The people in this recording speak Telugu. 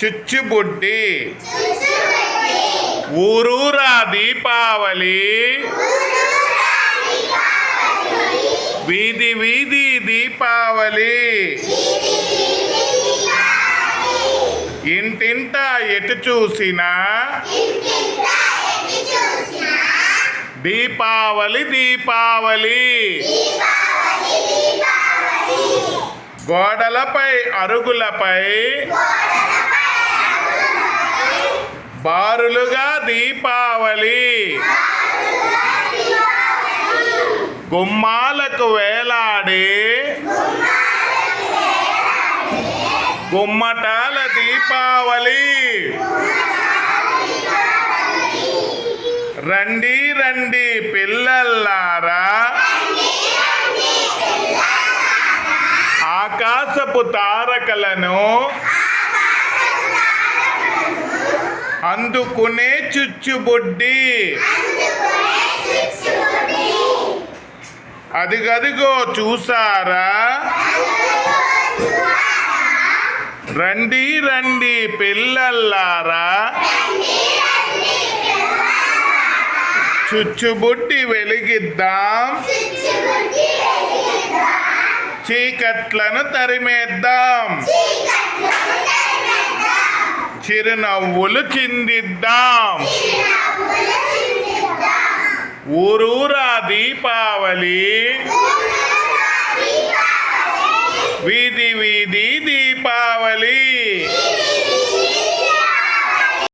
చుచ్చుబుడ్డి. ఊరూరా దీపావళి వీధి వీధి దీపావళి ఇంటింట ఎటు చూసినా. దీపావళి దీపావళి. గోడలపై అరుగులపై. బారులుగా దీపావళి. గుమ్మాలకు వేలాడి. గుమ్మటాల దీపావళి. రండి రండి పిల్లల్లారా. ఆకాశపు తారకలను అందుకునే చుచ్చుబుడ్డి. అదిగదిగో చూసారా? రండి రండి పిల్లల్లారా. చుచ్చుబుడ్డి వెలిగిద్దాం. చీకట్లను తరిమేద్దాం. చిరునవ్వులు చిందిద్దాం. ఊరూరా దీపావళి. వీధి వీధి దీపావళి.